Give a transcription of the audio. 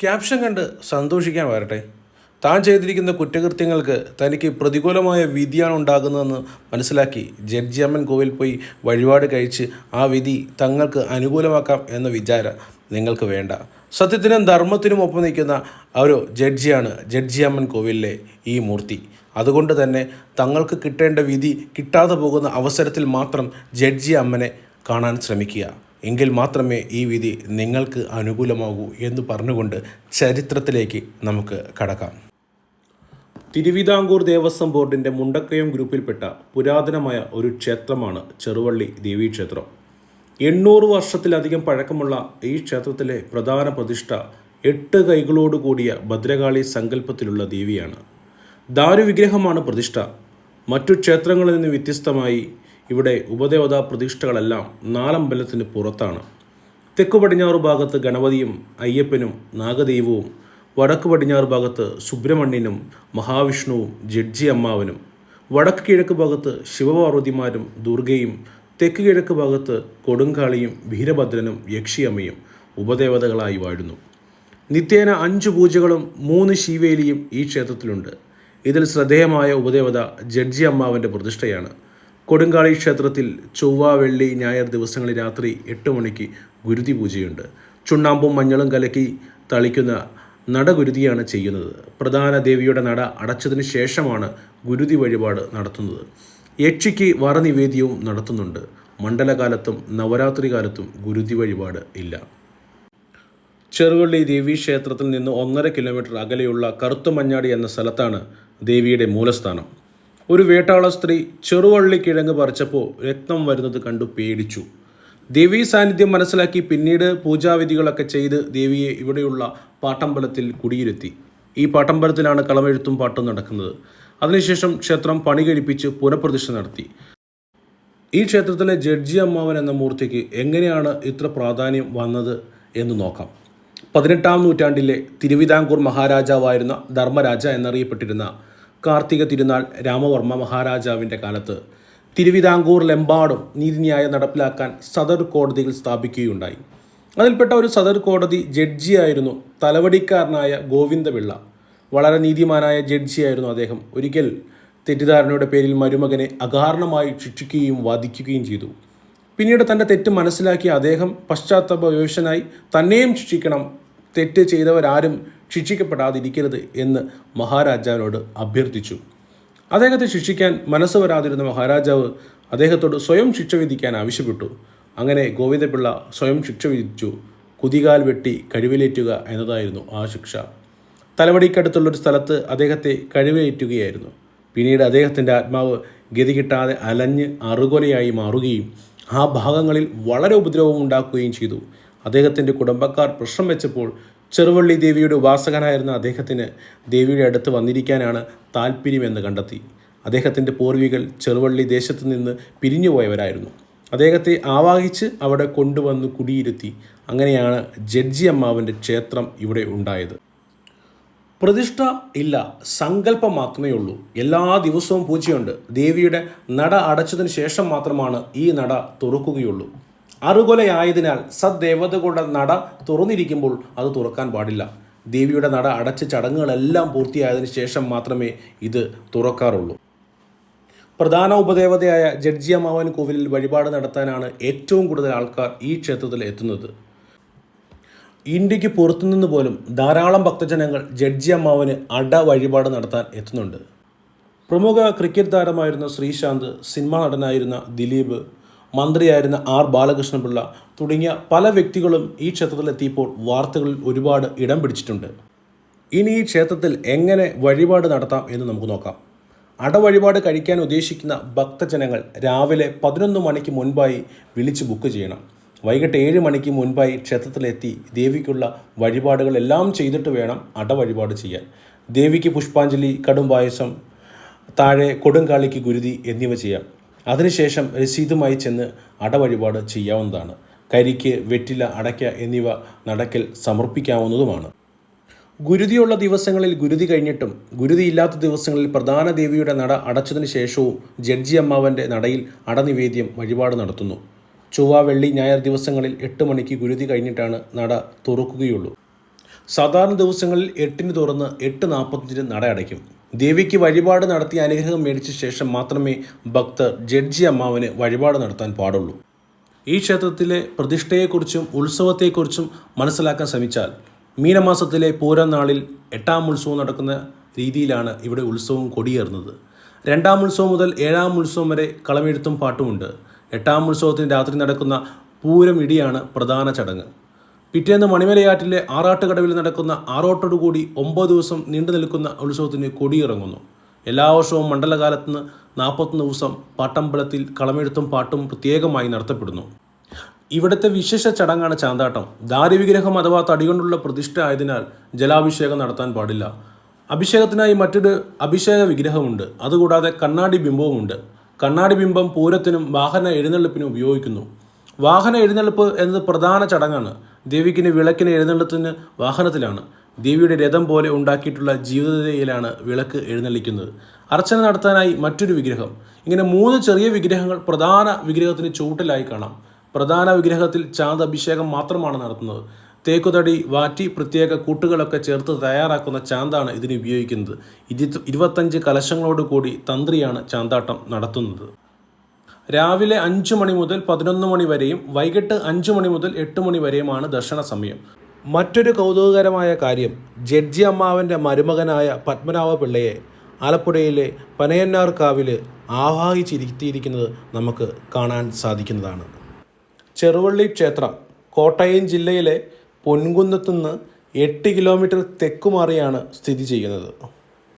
Caption കണ്ട് സന്തോഷിക്കാൻ വരട്ടെ. താൻ ചെയ്തിരിക്കുന്ന കുറ്റകൃത്യങ്ങൾക്ക് തനിക്ക് പ്രതികൂലമായ വിധിയാണ് ഉണ്ടാകുന്നതെന്ന് മനസ്സിലാക്കി ജഡ്ജി അമ്മൻ കോവിൽ പോയി വഴിപാട് കഴിച്ച് ആ വിധി തങ്ങൾക്ക് അനുകൂലമാക്കാം എന്ന വിചാരം നിങ്ങൾക്ക് വേണ്ട. സത്യത്തിനും ധർമ്മത്തിനും ഒപ്പം നിൽക്കുന്ന ഒരു ജഡ്ജിയാണ് ജഡ്ജി അമ്മൻ കോവിലിലെ ഈ മൂർത്തി. അതുകൊണ്ട് തന്നെ തങ്ങൾക്ക് കിട്ടേണ്ട വിധി കിട്ടാതെ പോകുന്ന അവസരത്തിൽ മാത്രം ജഡ്ജി അമ്മനെ കാണാൻ ശ്രമിക്കുക. എങ്കിൽ മാത്രമേ ഈ വിധി നിങ്ങൾക്ക് അനുകൂലമാകൂ എന്ന് പറഞ്ഞുകൊണ്ട് ചരിത്രത്തിലേക്ക് നമുക്ക് കടക്കാം. തിരുവിതാംകൂർ ദേവസ്വം ബോർഡിന്റെ മുണ്ടക്കയം ഗ്രൂപ്പിൽപ്പെട്ട പുരാതനമായ ഒരു ക്ഷേത്രമാണ് ചെറുവള്ളി ദേവീക്ഷേത്രം. എണ്ണൂറ് വർഷത്തിലധികം പഴക്കമുള്ള ഈ ക്ഷേത്രത്തിലെ പ്രധാന പ്രതിഷ്ഠ എട്ട് കൈകളോട് കൂടിയ ഭദ്രകാളി സങ്കല്പത്തിലുള്ള ദേവിയാണ്. ദാരുവിഗ്രഹമാണ് പ്രതിഷ്ഠ. മറ്റു ക്ഷേത്രങ്ങളിൽ നിന്ന് വ്യത്യസ്തമായി ഇവിടെ ഉപദേവതാ പ്രതിഷ്ഠകളെല്ലാം നാലമ്പലത്തിന് പുറത്താണ്. തെക്കു പടിഞ്ഞാറ് ഭാഗത്ത് ഗണപതിയും അയ്യപ്പനും നാഗദൈവവും വടക്ക് പടിഞ്ഞാറ് ഭാഗത്ത് സുബ്രഹ്മണ്യനും മഹാവിഷ്ണുവും ജഡ്ജി അമ്മാവനും വടക്ക് കിഴക്ക് ഭാഗത്ത് ശിവപാർവതിമാരും ദുർഗയും തെക്ക് കിഴക്ക് ഭാഗത്ത് കൊടുങ്കാളിയും വീരഭദ്രനും യക്ഷിയമ്മയും ഉപദേവതകളായി വാഴുന്നു. നിത്യേന അഞ്ച് പൂജകളും മൂന്ന് ശിവേലിയും ഈ ക്ഷേത്രത്തിലുണ്ട്. ഇതിൽ ശ്രദ്ധേയമായ ഉപദേവത ജഡ്ജി അമ്മാവന്റെ പ്രതിഷ്ഠയാണ്. കൊടുങ്കാളി ക്ഷേത്രത്തിൽ ചൊവ്വ വെള്ളി ഞായർ ദിവസങ്ങളിൽ രാത്രി എട്ട് മണിക്ക് ഗുരുതി പൂജയുണ്ട്. ചുണ്ണാമ്പും മഞ്ഞളും കലക്കി തളിക്കുന്ന നടഗുരുതിയാണ് ചെയ്യുന്നത്. പ്രധാന ദേവിയുടെ നട അടച്ചതിന് ശേഷമാണ് ഗുരുതി വഴിപാട് നടത്തുന്നത്. യക്ഷിക്ക് വറനിവേദ്യവും നടത്തുന്നുണ്ട്. മണ്ഡലകാലത്തും നവരാത്രി കാലത്തും ഗുരുതി വഴിപാട് ഇല്ല. ചെറുവള്ളി ദേവി ക്ഷേത്രത്തിൽ നിന്ന് ഒന്നര കിലോമീറ്റർ അകലെയുള്ള കറുത്തുമഞ്ഞാടി എന്ന സ്ഥലത്താണ് ദേവിയുടെ മൂലസ്ഥാനം. ഒരു വേട്ടാള സ്ത്രീ ചെറുവള്ളി കിഴങ്ങ് പറിച്ചപ്പോൾ രക്തം വരുന്നത് കണ്ടു പേടിച്ചു. ദേവീ സാന്നിധ്യം മനസ്സിലാക്കി പിന്നീട് പൂജാവിധികളൊക്കെ ചെയ്ത് ദേവിയെ ഇവിടെയുള്ള പാട്ടമ്പലത്തിൽ കുടിയിരുത്തി. ഈ പാട്ടമ്പലത്തിലാണ് കളമെഴുത്തും പാട്ടും നടക്കുന്നത്. അതിനുശേഷം ക്ഷേത്രം പണി കഴിപ്പിച്ച് പുനഃപ്രതിഷ്ഠ നടത്തി. ഈ ക്ഷേത്രത്തിലെ ജഡ്ജി അമ്മാവൻ എന്ന മൂർത്തിക്ക് എങ്ങനെയാണ് ഇത്ര പ്രാധാന്യം വന്നത് എന്ന് നോക്കാം. പതിനെട്ടാം നൂറ്റാണ്ടിലെ തിരുവിതാംകൂർ മഹാരാജാവായിരുന്ന ധർമ്മരാജ എന്നറിയപ്പെട്ടിരുന്ന കാർത്തിക തിരുനാൾ രാമവർമ്മ മഹാരാജാവിന്റെ കാലത്ത് തിരുവിതാംകൂറിലെമ്പാടും നീതിന്യായം നടപ്പിലാക്കാൻ സദർ കോടതികൾ സ്ഥാപിക്കുകയുണ്ടായി. അതിൽപ്പെട്ട ഒരു സദർ കോടതി ജഡ്ജിയായിരുന്നു തലവടിക്കാരനായ ഗോവിന്ദപിള്ള. വളരെ നീതിമാനായ ജഡ്ജിയായിരുന്നു അദ്ദേഹം. ഒരിക്കൽ തെറ്റിദ്ധാരണയുടെ പേരിൽ മരുമകനെ അകാരണമായി ശിക്ഷിക്കുകയും വാദിക്കുകയും ചെയ്തു. പിന്നീട് തന്റെ തെറ്റ് മനസ്സിലാക്കിയ അദ്ദേഹം പശ്ചാത്തപ വിവശനായി തന്നെയും ശിക്ഷിക്കണം തെറ്റ് ചെയ്തവരാരും ശിക്ഷിക്കപ്പെടാതിരിക്കരുത് എന്ന് മഹാരാജാവിനോട് അഭ്യർത്ഥിച്ചു. അദ്ദേഹത്തെ ശിക്ഷിക്കാൻ മനസ്സ് വരാതിരുന്ന മഹാരാജാവ് അദ്ദേഹത്തോട് സ്വയം ശിക്ഷ വിധിക്കാൻ ആവശ്യപ്പെട്ടു. അങ്ങനെ ഗോവിന്ദപിള്ള സ്വയം ശിക്ഷ വിധിച്ചു. കുതികാൽ വെട്ടി കഴിവിലേറ്റുക എന്നതായിരുന്നു ആ ശിക്ഷ. തലവടിക്കടുത്തുള്ളൊരു സ്ഥലത്ത് അദ്ദേഹത്തെ കഴിവേറ്റുകയായിരുന്നു പിന്നീട് അദ്ദേഹത്തിന്റെ ആത്മാവ് ഗതി കിട്ടാതെ അലഞ്ഞ് അറുകൊലയായി മാറുകയും ആ ഭാഗങ്ങളിൽ വളരെ ഉപദ്രവം ഉണ്ടാക്കുകയും ചെയ്തു. അദ്ദേഹത്തിന്റെ കുടുംബക്കാർ പ്രശ്നം വെച്ചപ്പോൾ ചെറുവള്ളി ദേവിയുടെ ഉപാസകനായിരുന്ന അദ്ദേഹത്തിന് ദേവിയുടെ അടുത്ത് വന്നിരിക്കാനാണ് താല്പര്യമെന്ന് കണ്ടെത്തി. അദ്ദേഹത്തിന്റെ പൂർവികൾ ചെറുവള്ളി ദേശത്ത് നിന്ന് പിരിഞ്ഞുപോയവരായിരുന്നു അദ്ദേഹത്തെ ആവാഹിച്ച് അവിടെ കൊണ്ടുവന്ന് കുടിയിരുത്തി. അങ്ങനെയാണ് ജഡ്ജി അമ്മാവന്റെ ക്ഷേത്രം ഇവിടെ ഉണ്ടായത്. പ്രതിഷ്ഠ ഇല്ല സങ്കല്പം മാത്രമേ ഉള്ളൂ. എല്ലാ ദിവസവും പൂജയുണ്ട്. ദേവിയുടെ നട അടച്ചതിന് ശേഷം മാത്രമാണ് ഈ നട തുറക്കുകയുള്ളൂ. അറുകൊലയായതിനാൽ സദ്ദേവതകളുടെ നട തുറന്നിരിക്കുമ്പോൾ അത് തുറക്കാൻ പാടില്ല. ദേവിയുടെ നട അടച്ച് ചടങ്ങുകളെല്ലാം പൂർത്തിയായതിനു ശേഷം മാത്രമേ ഇത് തുറക്കാറുള്ളൂ. പ്രധാന ഉപദേവതയായ ജഡ്ജിയമ്മാവൻ കോവിലിൽ വഴിപാട് നടത്താനാണ് ഏറ്റവും കൂടുതൽ ആൾക്കാർ ഈ ക്ഷേത്രത്തിൽ എത്തുന്നത്. ഇന്ത്യയ്ക്ക് പുറത്തുനിന്ന് പോലും ധാരാളം ഭക്തജനങ്ങൾ ജഡ്ജി അമ്മാവന് അട വഴിപാട് നടത്താൻ എത്തുന്നുണ്ട്. പ്രമുഖ ക്രിക്കറ്റ് താരമായിരുന്ന ശ്രീശാന്ത് സിനിമാ നടനായിരുന്ന ദിലീപ് മന്ത്രിയായിരുന്ന ആർ ബാലകൃഷ്ണപിള്ള തുടങ്ങിയ പല വ്യക്തികളും ഈ ക്ഷേത്രത്തിലെത്തിയപ്പോൾ വാർത്തകളിൽ ഒരുപാട് ഇടം പിടിച്ചിട്ടുണ്ട്. ഇനി ഈ ക്ഷേത്രത്തിൽ എങ്ങനെ വഴിപാട് നടത്താം എന്ന് നമുക്ക് നോക്കാം. അടവഴിപാട് കഴിക്കാൻ ഉദ്ദേശിക്കുന്ന ഭക്തജനങ്ങൾ രാവിലെ പതിനൊന്ന് മണിക്ക് മുൻപായി വിളിച്ച് ബുക്ക് ചെയ്യണം. വൈകിട്ട് ഏഴ് മണിക്ക് മുൻപായി ക്ഷേത്രത്തിലെത്തി ദേവിക്കുള്ള വഴിപാടുകളെല്ലാം ചെയ്തിട്ട് വേണം അടവഴിപാട് ചെയ്യാൻ. ദേവിക്ക് പുഷ്പാഞ്ജലി കടും പായസം താഴെ കൊടുങ്കാളിക്ക് ഗുരുതി എന്നിവ ചെയ്യാം. അതിനുശേഷം രസീതുമായി ചെന്ന് അടവഴിപാട് ചെയ്യാവുന്നതാണ്. കരിക്ക് വെറ്റില അടയ്ക്ക എന്നിവ നടക്കൽ സമർപ്പിക്കാവുന്നതുമാണ്. ഗുരുതിയുള്ള ദിവസങ്ങളിൽ ഗുരുതി കഴിഞ്ഞിട്ടും ഗുരുതിയില്ലാത്ത ദിവസങ്ങളിൽ പ്രധാന ദേവിയുടെ നട അടച്ചതിന് ശേഷവും ജഡ്ജി അമ്മാവന്റെ നടയിൽ അടനിവേദ്യം വഴിപാട് നടത്തുന്നു. ചൊവ്വ വെള്ളി ഞായർ ദിവസങ്ങളിൽ എട്ട് മണിക്ക് ഗുരുതി കഴിഞ്ഞിട്ടാണ് നട തുറക്കുകയുള്ളൂ. സാധാരണ ദിവസങ്ങളിൽ എട്ടിന് തുറന്ന് എട്ട് നാൽപ്പത്തഞ്ചിന് നട അടയ്ക്കും. ദേവിക്ക് വഴിപാട് നടത്തി അനുഗ്രഹം മേടിച്ച ശേഷം മാത്രമേ ഭക്തർ ജഡ്ജി അമ്മാവന് വഴിപാട് നടത്താൻ പാടുള്ളൂ. ഈ ക്ഷേത്രത്തിലെ പ്രതിഷ്ഠയെക്കുറിച്ചും ഉത്സവത്തെക്കുറിച്ചും മനസ്സിലാക്കാൻ ശ്രമിച്ചാൽ മീനമാസത്തിലെ പൂരം നാളിൽ എട്ടാം ഉത്സവം നടക്കുന്ന രീതിയിലാണ് ഇവിടെ ഉത്സവം കൊടിയേറുന്നത്. രണ്ടാം ഉത്സവം മുതൽ ഏഴാം ഉത്സവം വരെ കളമെഴുത്തും പാട്ടുമുണ്ട്. എട്ടാം ഉത്സവത്തിന് രാത്രി നടക്കുന്ന പൂരം ഇടിയാണ് പ്രധാന ചടങ്ങ്. പിറ്റേന്ന് മണിമലയാറ്റിലെ ആറാട്ടുകടവിൽ നടക്കുന്ന ആറോട്ടോടുകൂടി ഒമ്പത് ദിവസം നീണ്ടു നിൽക്കുന്ന ഉത്സവത്തിന് കൊടിയിറങ്ങുന്നു. എല്ലാ വർഷവും മണ്ഡലകാലത്ത് നാൽപ്പത്തൊന്ന് ദിവസം പാട്ടമ്പലത്തിൽ കളമെഴുത്തും പാട്ടും പ്രത്യേകമായി നടത്തപ്പെടുന്നു. ഇവിടുത്തെ വിശേഷ ചടങ്ങാണ് ചാന്താട്ടം. ദാരിവിഗ്രഹം അഥവാ തടികൊണ്ടുള്ള പ്രതിഷ്ഠ ആയതിനാൽ ജലാഭിഷേകം നടത്താൻ പാടില്ല. അഭിഷേകത്തിനായി മറ്റൊരു അഭിഷേക വിഗ്രഹമുണ്ട്. അതുകൂടാതെ കണ്ണാടി ബിംബവുമുണ്ട്. കണ്ണാടി ബിംബം പൂരത്തിനും വാഹന എഴുന്നള്ളിപ്പിനും ഉപയോഗിക്കുന്നു. വാഹന എഴുന്നള്ളിപ്പ് എന്നത് പ്രധാന ചടങ്ങാണ്. ദേവിക്കിന് വിളക്കിന് എഴുന്നള്ളത്തിന് വാഹനത്തിലാണ്. ദേവിയുടെ രഥം പോലെ ഉണ്ടാക്കിയിട്ടുള്ള ജീവിതതയിലാണ് വിളക്ക് എഴുന്നള്ളിക്കുന്നത്. അർച്ചന നടത്താനായി മറ്റൊരു വിഗ്രഹം. ഇങ്ങനെ മൂന്ന് ചെറിയ വിഗ്രഹങ്ങൾ പ്രധാന വിഗ്രഹത്തിന് ചുവട്ടിലായി കാണാം. പ്രധാന വിഗ്രഹത്തിൽ ചാന്ത് അഭിഷേകം മാത്രമാണ് നടത്തുന്നത്. തേക്കുതടി വാറ്റി പ്രത്യേക കൂട്ടുകളൊക്കെ ചേർത്ത് തയ്യാറാക്കുന്ന ചാന്താണ് ഇതിന് ഉപയോഗിക്കുന്നത്. ഇരു ഇരുപത്തഞ്ച് കലശങ്ങളോട് കൂടി തന്ത്രിയാണ് ചാന്താട്ടം നടത്തുന്നത്. രാവിലെ അഞ്ച് മണി മുതൽ പതിനൊന്ന് മണി വരെയും വൈകിട്ട് അഞ്ച് മണി മുതൽ എട്ട് മണി വരെയുമാണ് ദർശന സമയം. മറ്റൊരു കൗതുകകരമായ കാര്യം ജഡ്ജി അമ്മാവന്റെ മരുമകനായ പത്മനാഭ പിള്ളയെ ആലപ്പുഴയിലെ പനയന്നാർ കാവിൽ ആവാഹിച്ചിരുത്തിയിരിക്കുന്നത് നമുക്ക് കാണാൻ സാധിക്കുന്നതാണ്. ചെറുവള്ളി ക്ഷേത്രം കോട്ടയം ജില്ലയിലെ പൊൻകുന്നത്തുനിന്ന് എട്ട് കിലോമീറ്റർ തെക്കുമാറിയാണ് സ്ഥിതി ചെയ്യുന്നത്.